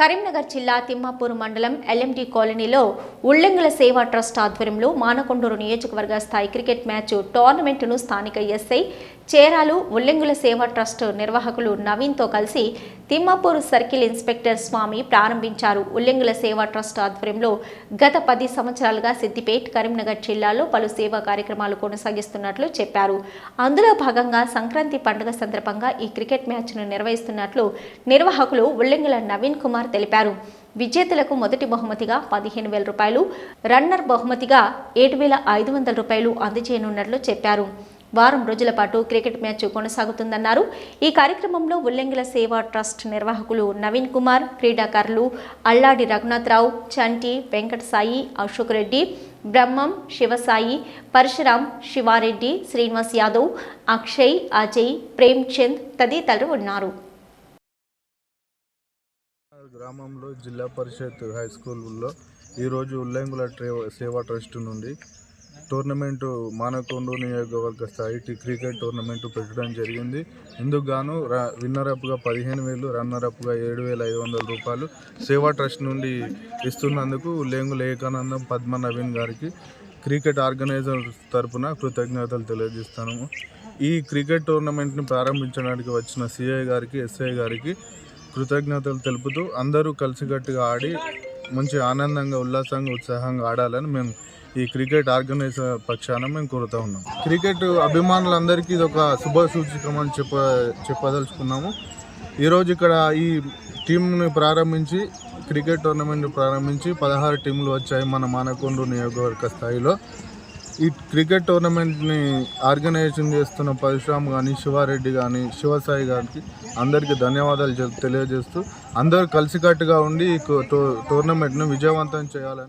కరీంనగర్ జిల్లా తిమ్మాపూర్ మండలం ఎల్ఎండి కాలనీలో ఉల్లెంగుల సేవా ట్రస్ట్ ఆధ్వర్యంలో మానకొండూరు నియోజకవర్గ స్థాయి క్రికెట్ మ్యాచ్ టోర్నమెంటును స్థానిక ఎస్ఐ చేరాలు ఉల్లెంగుల సేవా ట్రస్ట్ నిర్వాహకులు నవీన్తో కలిసి తిమ్మాపూర్ సర్కిల్ ఇన్స్పెక్టర్ స్వామి ప్రారంభించారు. ఉల్లెంగుల సేవా ట్రస్ట్ ఆధ్వర్యంలో గత పది సంవత్సరాలుగా సిద్దిపేట్ కరీంనగర్ జిల్లాలో పలు సేవా కార్యక్రమాలు కొనసాగిస్తున్నట్లు చెప్పారు. అందులో భాగంగా సంక్రాంతి పండుగ సందర్భంగా ఈ క్రికెట్ మ్యాచ్ను నిర్వహిస్తున్నట్లు నిర్వాహకులు ఉల్లెంగుల నవీన్ కుమార్ తెలిపారు. విజేతలకు మొదటి బహుమతిగా పదిహేను వేల రూపాయలు రన్నర్ బహుమతిగా ఏడు వేల ఐదు వందల రూపాయలు అందజేయనున్నట్లు చెప్పారు. వారం రోజుల పాటు క్రికెట్ మ్యాచ్ కొనసాగుతుందన్నారు. ఈ కార్యక్రమంలో ఉల్లంగిల సేవా ట్రస్ట్ నిర్వాహకులు నవీన్ కుమార్ క్రీడాకారులు అల్లాడి రఘునాథరావు చంటి వెంకట సాయి అశోక్ రెడ్డి బ్రహ్మం శివసాయి పరశురాం శివారెడ్డి శ్రీనివాస్ యాదవ్ అక్షయ్ అజయ్ ప్రేమ్చంద్ తదితరులు ఉన్నారు. గ్రామంలో జిల్లా పరిషత్ హై స్కూల్లో ఈరోజు ఉల్లంగుల ట్రే- సేవా ట్రస్ట్ నుండి టోర్నమెంటు మానకొండ నియోజకవర్గ స్థాయి టి- క్రికెట్ టోర్నమెంట్ పెట్టడం జరిగింది. ఇందుకు గాను ర- విన్నర్ అప్గా పదిహేను వేలు రన్నర్ అప్గా ఏడు వేల ఐదు వందల రూపాయలు సేవా ట్రస్ట్ నుండి ఇస్తున్నందుకు లేంగు ఏకానందం పద్మ నవీన్ గారికి క్రికెట్ ఆర్గనైజర్ తరపున కృతజ్ఞతలు తెలియజేస్తాను. ఈ క్రికెట్ టోర్నమెంట్ని ప్రారంభించడానికి వచ్చిన సిఐ గారికి ఎస్ఐ గారికి కృతజ్ఞతలు తెలుపుతూ అందరూ కలిసికట్టుగా ఆడి మంచి ఆనందంగా ఉల్లాసంగా ఉత్సాహంగా ఆడాలని మేము ఈ క్రికెట్ ఆర్గనైజర్ పక్షాన మేము కోరుతా ఉన్నాం. క్రికెట్ అభిమానులందరికీ ఇది ఒక శుభ సూచకం అని చెప్ప చెప్పదలుచుకున్నాము. ఈరోజు ఇక్కడ ఈ టీంని ప్రారంభించి క్రికెట్ టోర్నమెంట్ ప్రారంభించి పదహారు టీంలు వచ్చాయి మన మానకొండ నియోజకవర్గ స్థాయిలో. ఈ క్రికెట్ టోర్నమెంట్ని ఆర్గనైజేషన్ చేస్తున్న పరశురామ్ కానీ శివారెడ్డి కానీ శివసాయి గారికి అందరికీ ధన్యవాదాలు తెలియజేస్తూ అందరూ కలిసికట్టుగా ఉండి ఈ టో- టోర్నమెంట్ను విజయవంతం చేయాలని